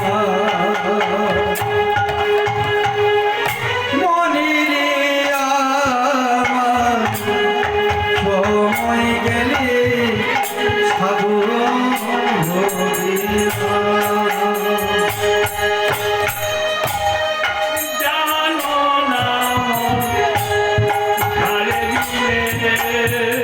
হবে Yeah.